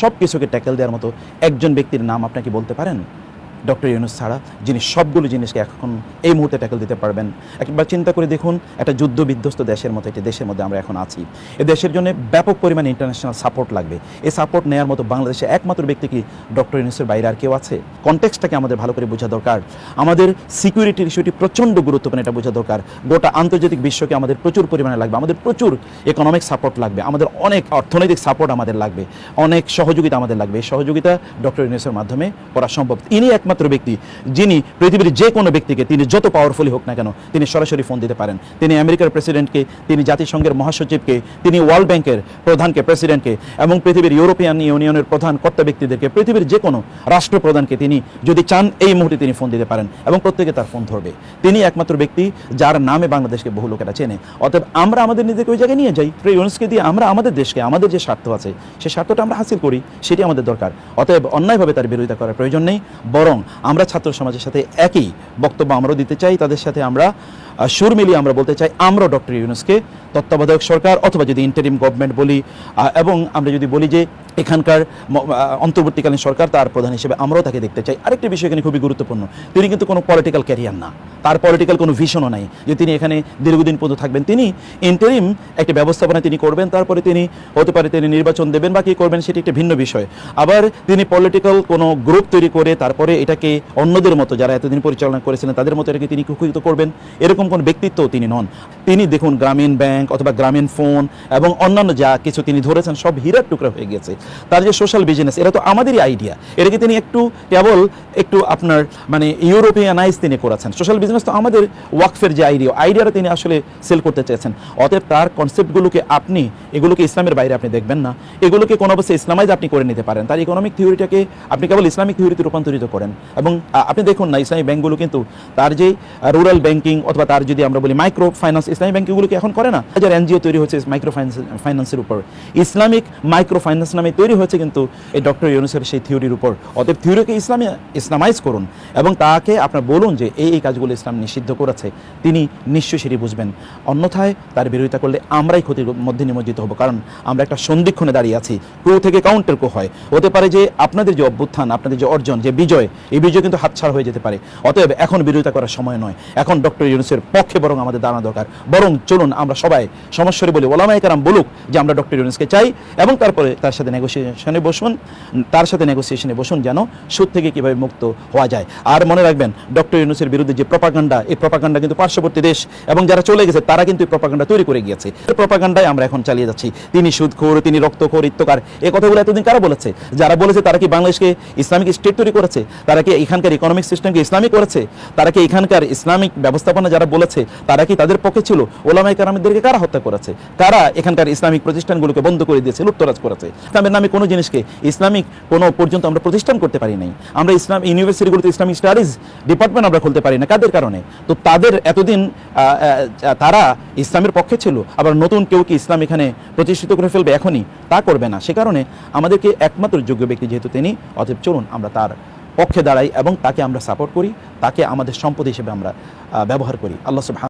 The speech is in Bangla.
সব কিছুকে ট্যাকেল দেওয়ার মতো একজন ব্যক্তির নাম আপনাকে বলতে পারেন? ডক্টর ইউনুস ছাড়া, যিনি সবগুলো জিনিসকে এখন এই মুহূর্তে ট্যাকেল দিতে পারবেন। একবার চিন্তা করে দেখুন, একটা যুদ্ধ বিধ্বস্ত দেশের মতো, একটি দেশের মধ্যে আমরা এখন আছি। এ দেশের জন্য ব্যাপক পরিমাণে ইন্টারন্যাশনাল সাপোর্ট লাগবে। এই সাপোর্ট নেওয়ার মতো বাংলাদেশে একমাত্র ব্যক্তি কি ডক্টর ইউনুসের বাইরে আর কেউ আছে? কনটেক্সটাকে আমাদের ভালো করে বোঝা দরকার। আমাদের সিকিউরিটির ইস্যুটি প্রচণ্ড গুরুত্বপূর্ণ, এটা বোঝা দরকার। গোটা আন্তর্জাতিক বিশ্বকে আমাদের প্রচুর পরিমাণে লাগবে। আমাদের প্রচুর ইকোনমিক সাপোর্ট লাগবে। আমাদের অনেক অর্থনৈতিক সাপোর্ট আমাদের লাগবে। অনেক সহযোগিতা আমাদের লাগবে। এই সহযোগিতা ডক্টর ইউনুসের মাধ্যমে করা সম্ভব। ইনি একমাত্র ব্যক্তি যিনি পৃথিবীর যে কোনো ব্যক্তিকে, তিনি যত পাওয়ারফুলি হোক না কেন, তিনি সরাসরি ফোন দিতে পারেন। তিনি আমেরিকার প্রেসিডেন্টকে তিনি জাতিসংঘের মহাসচিবকে, তিনি ওয়ার্ল্ড ব্যাংকের প্রধানকে প্রেসিডেন্টকে এবং পৃথিবীর ইউরোপিয়ান ইউনিয়নের প্রধান কর্তা ব্যক্তিদেরকে, পৃথিবীর যে কোনো রাষ্ট্রপ্রধানকে তিনি যদি চান, এই মুহূর্তে তিনি ফোন দিতে পারেন এবং প্রত্যেকে তার ফোন ধরবে। তিনি একমাত্র ব্যক্তি যার নামে বাংলাদেশকে বহু লোকেরা চেনে। অতএব আমরা আমাদের নিজেকে ওই জায়গায় নিয়ে যাই। ইউনুসকে দিয়ে আমরা আমাদের দেশকে, আমাদের যে স্বার্থ আছে সেই স্বার্থটা আমরা হাসিল করি, সেটি আমাদের দরকার। অতএব অন্যায়ভাবে তার বিরোধিতা করার প্রয়োজন নেই, বরং আমরা ছাত্র সমাজের সাথে একই বক্তব্য আমরাও দিতে চাই, তাদের সাথে আমরা সুর মিলিয়ে আমরা বলতে চাই আমরা ডক্টর ইউনুসকে তত্ত্বাবধায়ক সরকার অথবা যদি ইন্টারিম গভর্নমেন্ট বলি এবং আমরা যদি বলি যে এখানকার অন্তর্বর্তীকালীন সরকার তার প্রধান হিসেবে আমরাও তাকে দেখতে চাই। আরেকটি বিষয় এখানে খুবই গুরুত্বপূর্ণ। তিনি কিন্তু কোনো পলিটিক্যাল ক্যারিয়ার না। তার পলিটিক্যাল কোনো ভিশনও নাই যে তিনি এখানে দীর্ঘদিন পর্যন্ত থাকবেন। তিনি ইন্টারিম একটি ব্যবস্থাপনা তিনি করবেন, তারপরে তিনি হতে পারে তিনি নির্বাচন দেবেন বা কি করবেন সেটি একটি ভিন্ন বিষয়। আবার তিনি পলিটিক্যাল কোনো গ্রুপ তৈরি করে তারপরে এটাকে অন্যদের মতো যারা এতদিন পরিচালনা করেছিলেন তাদের মতো এটাকে তিনি কুকুরিত করবেন। এরকম কোনো ব্যক্তিত্ব তিনি নন। তিনি দেখুন গ্রামীণ ব্যাংক অথবা গ্রামীণ ফোন এবং অন্যান্য যা কিছু তিনি ধরেছেন সব হীরার টুকরা হয়ে গেছে। তার যে সোশ্যাল বিজনেস এটা তো আমাদেরই আইডিয়া এটাকে তিনি একটু কেবল একটু আপনার মানে ইউরোপিয়ানাইজ তিনি করেছেন। সোশ্যাল বিজনেস তো আমাদের ওয়াকফের যে আইডিয়া আইডিয়াটা তিনি আসলে সেল করতে চেয়েছেন। অতএব তার কনসেপ্টগুলোকে আপনি, এগুলোকে ইসলামের বাইরে আপনি দেখবেন না। এগুলোকে কোনো অবস্থায় ইসলামাইজ আপনি করে নিতে পারেন। তার ইকোনমিক থিওরিটাকে আপনি কেবল ইসলামিক থিওরিতে রূপান্তরিত করেন। এবং আপনি দেখুন না, ইসলামিক ব্যাংকগুলো কিন্তু তার যে রুরাল ব্যাংকিং অথবা তার যদি আমরা বলি মাইক্রো ফাইন্যান্স ইসলামিক ব্যাংকগুলোকে এখন করে না। হাজার এনজিও তৈরি হচ্ছে মাইক্রো ফাইন্যান্সের উপর। ইসলামিক মাইক্রো ফাইন্যান্স নামে তৈরি হয়েছে কিন্তু এই ডক্টর ইউনুসের সেই থিওরির উপর। অতএব থিওরিকে ইসলামে ইসলামাইজ করুন এবং তাকে আপনার বলুন যে এই এই কাজগুলো ইসলাম নিষিদ্ধ করেছে। তিনি নিশ্চয়ই সেটি বুঝবেন। অন্যথায় তার বিরোধিতা করলে আমরাই ক্ষতির মধ্যে নিমজ্জিত হব। কারণ আমরা একটা সন্ধিক্ষণে দাঁড়িয়ে আছি। ক্রু থেকে কাউন্টার কো হয়। হতে পারে যে আপনাদের যে অভ্যুত্থান, আপনাদের যে অর্জন, যে বিজয়, এই বিজয় কিন্তু হাতছাড়া হয়ে যেতে পারে। অতএব এখন বিরোধিতা করার সময় নয়। এখন ডক্টর ইউনুসের পক্ষে বরং আমাদের দাঁড়ানো দরকার। বরং চলুন আমরা সবাই সমস্যারে বলি ওলামাই কারাম বলুক যে আমরা ডক্টর ইউনুসকে চাই এবং তারপরে তার সাথে নেগোসিয়েশনে বসুন, তার সাথে নেগোসিয়েশনে বসুন যেন সুদ থেকে কীভাবে মুক্ত হওয়া যায়। আর মনে রাখবেন, ডক্টর ইউনুসের বিরুদ্ধে যে প্রপাগান্ডা এই প্রপাগান্ডা কিন্তু পার্শ্ববর্তী দেশ এবং যারা চলে গেছে, তারা কিন্তু এই প্রপাগান্ডা তৈরি করে গিয়েছে। এই প্রপাগান্ডায় আমরা এখন চালিয়ে যাচ্ছি। তিনি সুদখোর, তিনি রক্তখোর ইত্যকার এই কথাগুলো এতদিন কারা বলেছে? যারা বলেছে, তারা কি বাংলাদেশকে ইসলামিক স্টেট তৈরি করেছে? তারা কি এখানকার ইকোনমিক সিস্টেমকে ইসলামিক করেছে? তারা কি এখানকার ইসলামিক ব্যবস্থাপনা যারা বলেছে, তারা কি তাদের পক্ষে ছিল? ওলামাই কারামদেরকে কারা হত্যা করেছে? কারা এখানকার ইসলামিক প্রতিষ্ঠানগুলোকে বন্ধ করে দিয়েছে লুপ্তরাজ করেছে? নামে কোনো জিনিসকে, ইসলামিক কোনো পর্যন্ত আমরা প্রতিষ্ঠান করতে পারি নাই। আমরা ইসলাম, ইউনিভার্সিটিগুলোতে ইসলামিক স্টাডিজ ডিপার্টমেন্ট আমরা খুলতে পারি না। কাদের কারণে? তো তাদের এতদিন তারা ইসলামের পক্ষে ছিল, আবার নতুন কেউ কি ইসলাম এখানে প্রতিষ্ঠিত করে ফেলবে এখনই? তা করবে না। সে কারণে আমাদেরকে একমাত্র যোগ্য ব্যক্তি যেহেতু তিনি, অতএব চলুন আমরা তার পক্ষে দাঁড়াই এবং তাকে আমরা সাপোর্ট করি, তাকে আমাদের সম্পদ হিসেবে আমরা ব্যবহার করি। আল্লাহ সুবহান